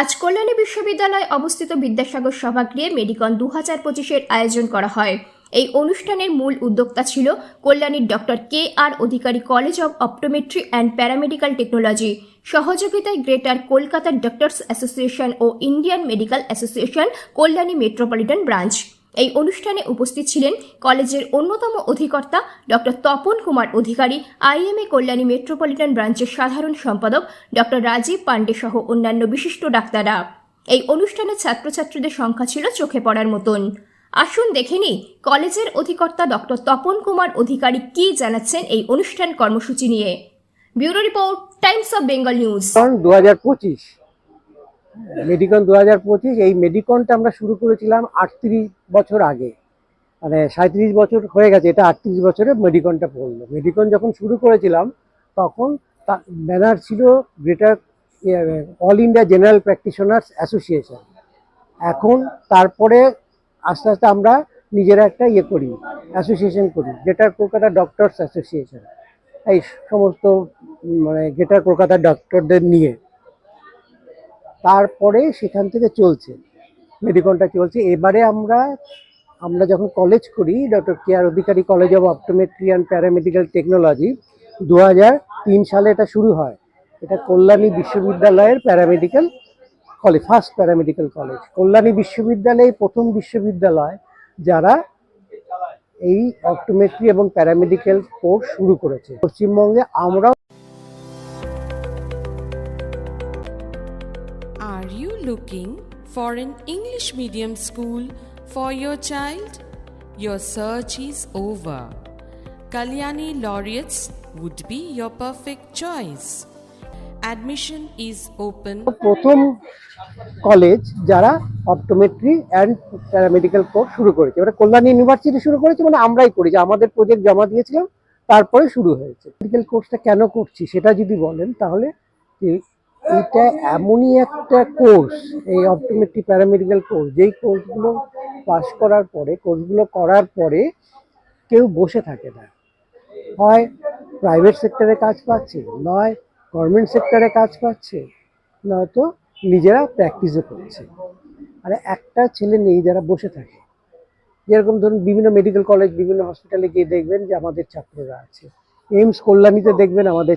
আজ কল্যাণী বিশ্ববিদ্যালয়ে অবস্থিত বিদ্যাসাগর সভাগৃহে মেডিকন দু হাজার পঁচিশের আয়োজন করা হয়। এই অনুষ্ঠানের মূল উদ্যোক্তা ছিল কল্যাণীর doctor K R Adhikari college of optometry and paramedical technology. সহযোগিতায় গ্রেটার কলকাতা ডক্টরস অ্যাসোসিয়েশন ও Indian medical association Kalyani metropolitan branch. এই অনুষ্ঠানে উপস্থিত ছিলেন কলেজের অন্যতম অধিকর্তা doctor Tapan Kumar Adhikari, IMA Kalyani metropolitan ব্রাঞ্চের সাধারণ সম্পাদক ডক্টর রাজীব পাণ্ডে সহ অন্যান্য বিশিষ্ট ডাক্তাররা। এই অনুষ্ঠানে ছাত্রছাত্রীদের সংখ্যা ছিল চোখে পড়ার মতন। আসুন দেখে নিই কলেজের অধিকর্তা ডক্টর তপন কুমার অধিকারী কি জানাচ্ছেন এই অনুষ্ঠান কর্মসূচি নিয়ে। Bureau report, times of Bengal news. দু হাজার পঁচিশ। মেডিকন দু হাজার পঁচিশ, এই মেডিকনটা আমরা শুরু করেছিলাম আটত্রিশ বছর আগে। মানে সাঁত্রিশ বছর হয়ে গেছে, এটা আটত্রিশ বছরে মেডিকনটা পড়ল। মেডিকন যখন শুরু করেছিলাম, তখন তার ব্যানার ছিল greater all India general practitioners association এখন তারপরে আস্তে আস্তে আমরা নিজেরা একটা ইয়ে করি অ্যাসোসিয়েশন করি গ্রেটার কলকাতা ডক্টরস অ্যাসোসিয়েশন এই সমস্ত মানে গ্রেটার কলকাতা ডক্টরদের নিয়ে। তারপরে সেখান থেকে চলছে মেডিকনটা চলছে। এবারে আমরা আমরা যখন কলেজ করি doctor K R Adhikari college of optometry and paramedical technology দু সালে এটা শুরু হয়। এটা কল্যাণী বিশ্ববিদ্যালয়ের paramedical college first paramedical college Kalyani বিশ্ববিদ্যালয় প্রথম বিশ্ববিদ্যালয় যারা এই অপটোমেট্রি এবং প্যারামেডিক্যাল কোর্স শুরু করেছে। পশ্চিমবঙ্গে আমরাও Are you looking for an English medium school for your child? Your search is over. Kalyani Laureates would be your perfect choice. Admission is open. প্রথম কলেজ যারা অপটোমেট্রি অ্যান্ড প্যারামেডিক্যাল কোর্স শুরু করেছে এবার Kalyani university শুরু করেছে মানে আমরাই করি যে আমাদের প্রজেক্ট জমা দিয়েছিলাম তারপরে শুরু হয়েছে মেডিকেল কোর্সটা কেন করছি সেটা যদি বলেন তাহলে এটা এমনই একটা কোর্স, এই অপটোমেট্রি প্যারামেডিক্যাল কোর্স যেই কোর্সগুলো পাশ করার পরে, কোর্সগুলো করার পরে কেউ বসে থাকে না। হয় প্রাইভেট সেক্টরে কাজ পাচ্ছে, নয় গভর্নমেন্ট সেক্টরে কাজ পাচ্ছে, নয়তো নিজেরা প্র্যাকটিসও করছে। আর একটা ছেলে নেই যারা বসে থাকে। যেরকম ধরুন বিভিন্ন মেডিকেল কলেজ বিভিন্ন হসপিটালে গিয়ে দেখবেন যে আমাদের ছাত্ররা আছে। এইমস কল্যাণীতে দেখবেন আমাদের